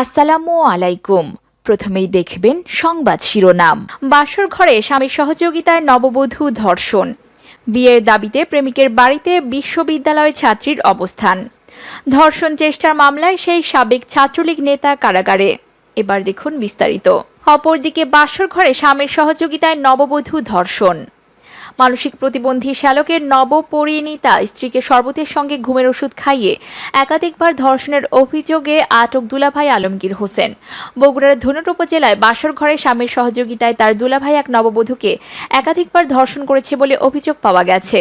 আসসালামু আলাইকুম। প্রথমেই দেখবেন সংবাদ শিরোনাম। বাসর ঘরে স্বামীর সহযোগিতায় নববধূ ধর্ষণ। বিয়ের দাবিতে প্রেমিকের বাড়িতে বিশ্ববিদ্যালয় ছাত্রীর অবস্থান। ধর্ষণ চেষ্টার মামলায় সেই সাবেক ছাত্রলীগ নেতা কারাগারে। এবার দেখুন বিস্তারিত। অপরদিকে বাসর ঘরে স্বামীর সহযোগিতায় নববধূ ধর্ষণ। মানসিক প্রতিবন্ধী শ্যালকের নবপরিণীতা স্ত্রীকে শরবতের সঙ্গে ঘুমের ওষুধ খাইয়ে একাধিকবার ধর্ষণের অভিযোগে আটক দুলাভাই আলমগীর হোসেন। বগুড়ার ধুনট উপজেলায় বাসর ঘরে স্বামীর সহযোগিতায় তার দুলাভাই এক নববধূকে একাধিকবার ধর্ষণ করেছে বলে অভিযোগ পাওয়া গেছে।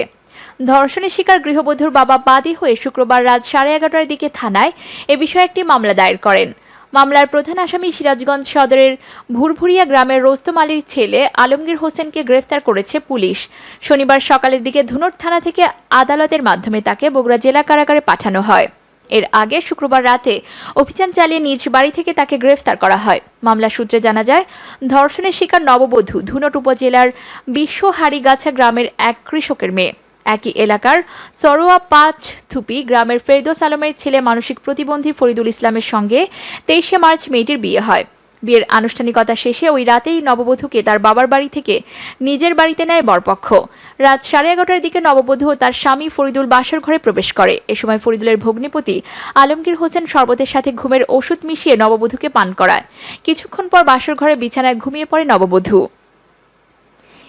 ধর্ষণের শিকার গৃহবধূর বাবা বাদী হয়ে শুক্রবার রাত সাড়ে এগারোটার দিকে থানায় এ বিষয়ে একটি মামলা দায়ের করেন। মামলার প্রধান আসামি সিরাজগঞ্জ সদরের ভুরভুরিয়া গ্রামের রোস্তম আলীর ছেলে আলমগীর হোসেনকে গ্রেফতার করেছে পুলিশ। শনিবার সকালের দিকে ধুনট থানা থেকে আদালতের মাধ্যমে তাকে বগুড়া জেলা কারাগারে পাঠানো হয়। এর আগে শুক্রবার রাতে অভিযান চালিয়ে নিজ বাড়ি থেকে তাকে গ্রেফতার করা হয়। মামলা সূত্রে জানা যায়, ধর্ষণের শিকার নববধূ ধুনট উপজেলার বিশ্বহারিগাছা গ্রামের এক কৃষকের মেয়ে। একই এলাকার সরোয়া পাঁচ থুপি গ্রামের ফেরদোস আলমের ছেলে মানসিক প্রতিবন্ধী ফরিদুল ইসলামের সঙ্গে তেইশে মার্চ মেয়েটির বিয়ে হয়। বিয়ের আনুষ্ঠানিকতা শেষে ওই রাতেই নববধূকে তার বাবার বাড়ি থেকে নিজের বাড়িতে নেয় বরপক্ষ। রাত সাড়ে এগারোটার দিকে নববধূ ও তার স্বামী ফরিদুল বাসর ঘরে প্রবেশ করে। এ সময় ফরিদুলের ভগ্নিপতি আলমগীর হোসেন শরবতের সাথে ঘুমের ওষুধ মিশিয়ে নববধূকে পান করায়। কিছুক্ষণ পর বাসর ঘরে বিছানায় ঘুমিয়ে পড়ে নববধূ।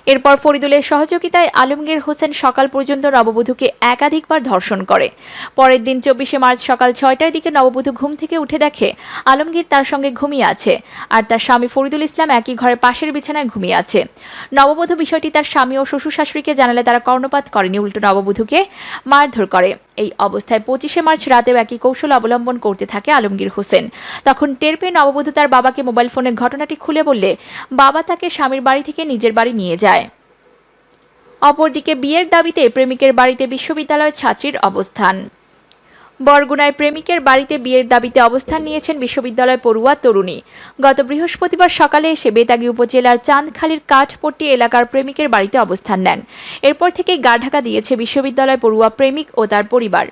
এরপর ফরিদুলের সহযোগিতায় আলমগীর হোসেন সকাল পর্যন্ত নববধূকে একাধিকবার ধর্ষণ করে। পরের দিন চব্বিশে মার্চ সকাল ছয়টার দিকে নববধূ ঘুম থেকে উঠে দেখে আলমগীর তার সঙ্গে ঘুমিয়ে আছে আর তার স্বামী ফরিদুল ইসলাম একই ঘরের পাশের বিছানায় ঘুমিয়ে আছে। নববধূ বিষয়টি তার স্বামী ও শ্বশুর শাশুড়িকে জানালে তারা কর্ণপাত করেনি। উল্টো নববধূকে মারধর করে। এই অবস্থায় পঁচিশে মার্চ রাতেও একই কৌশল অবলম্বন করতে থাকে আলমগীর হোসেন। তখন টের পেয়ে নববধূ তার বাবাকে মোবাইল ফোনে ঘটনাটি খুলে বললে, বাবা তাকে স্বামীর বাড়ি থেকে নিজের বাড়ি নিয়ে যায়। অপরদিকে বিয়ের দাবিতে প্রেমিকের বাড়িতে বিশ্ববিদ্যালয়ের ছাত্রীর অবস্থান। বরগুনায় প্রেমিকের বাড়িতে বিয়ের দাবিতে অবস্থান নিয়েছেন বিশ্ববিদ্যালয় পড়ুয়া তরুণী। গত বৃহস্পতিবার সকালে এসে বেতাগী উপজেলার চাঁদখালীর কাঠপট্টি এলাকার প্রেমিকের বাড়িতে অবস্থান নেন। এরপর থেকে গা ঢাকা দিয়েছে বিশ্ববিদ্যালয় পড়ুয়া প্রেমিক ও তার পরিবার।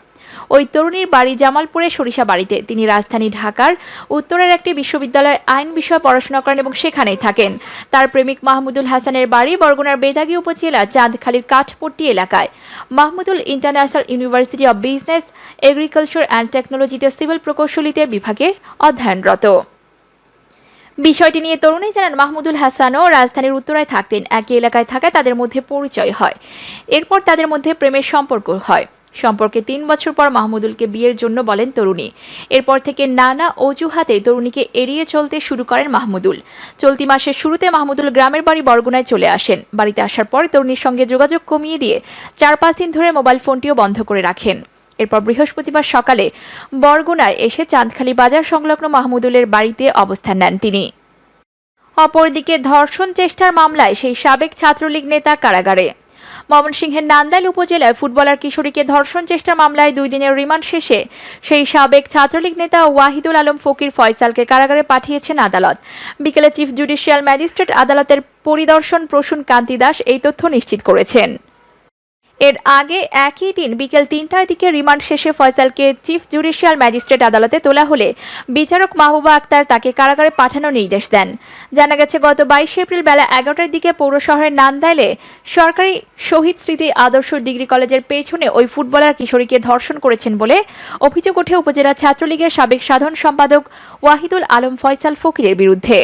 ওই তরুণীর বাড়ি জামালপুরে সরিষা বাড়িতে। তিনি রাজধানী ঢাকার উত্তরের একটি বিশ্ববিদ্যালয়ে আইন বিষয়ে পড়াশোনা করেন এবং সেখানেই থাকেন। তার প্রেমিক মাহমুদুল হাসানের বাড়ি বরগুনার বেদাগী উপজেলা চাঁদখালীর কাঠপট্টি এলাকায়। Mahmudul international university of business, agriculture and টেকনোলজিতে সিভিল প্রকৌশলীতে বিভাগে অধ্যয়নরত। বিষয়টি নিয়ে তরুণী জানান, মাহমুদুল হাসানও রাজধানীর উত্তরায় থাকতেন। একই এলাকায় থাকায় তাদের মধ্যে পরিচয় হয়। এরপর তাদের মধ্যে প্রেমের সম্পর্ক হয়। সম্পর্কে তিন বছর পর মাহমুদুলকে বিয়ের জন্য বলেন তরুণী। এরপর থেকে নানা অজুহাতে তরুণীকে এড়িয়ে চলতে শুরু করেন মাহমুদুল। চলতি মাসের শুরুতে মাহমুদুল গ্রামের বাড়ি বরগুনায় চলে আসেন। বাড়িতে আসার পর তরুণীর সঙ্গে যোগাযোগ কমিয়ে দিয়ে চার পাঁচ দিন ধরে মোবাইল ফোনটিও বন্ধ করে রাখেন। এরপর বৃহস্পতিবার সকালে বরগুনায় এসে চাঁদখালি বাজার সংলগ্ন মাহমুদুলের বাড়িতে অবস্থান নেন তিনি। অপরদিকে ধর্ষণ চেষ্টার মামলায় সেই সাবেক ছাত্রলীগ নেতা কারাগারে। ময়মনসিংহের নান্দাইল উপজেলায় ফুটবলার কিশোরীকে ধর্ষণ চেষ্টা মামলায় দুই দিনের রিমান্ড শেষে সেই সাবেক ছাত্রলীগ নেতা ওয়াহিদুল আলম ফকির ফয়সালকে কারাগারে পাঠিয়েছেন আদালত। বিকেলে চিফ জুডিশিয়াল ম্যাজিস্ট্রেট আদালতের পরিদর্শন প্রসূন কান্তি দাস এই তথ্য নিশ্চিত করেছেন। এর আগে একই দিন বিকেল তিনটার দিকে রিমান্ড শেষে ফয়সালকে চিফ জুডিশিয়াল ম্যাজিস্ট্রেট আদালতে তোলা হলে বিচারক মাহবুবা আক্তার তাকে কারাগারে পাঠানোর নির্দেশ দেন। জানা গেছে, গত বাইশে এপ্রিল বেলা এগারোটার দিকে পৌর শহরের নান্দাইলে সরকারি শহীদ স্মৃতি আদর্শ ডিগ্রি কলেজের পেছনে ওই ফুটবলার কিশোরীকে ধর্ষণ করেছেন বলে অভিযোগ ওঠে উপজেলা ছাত্রলীগের সাবেক সাধারণ সম্পাদক ওয়াহিদুল আলম ফয়সাল ফকিরের বিরুদ্ধে।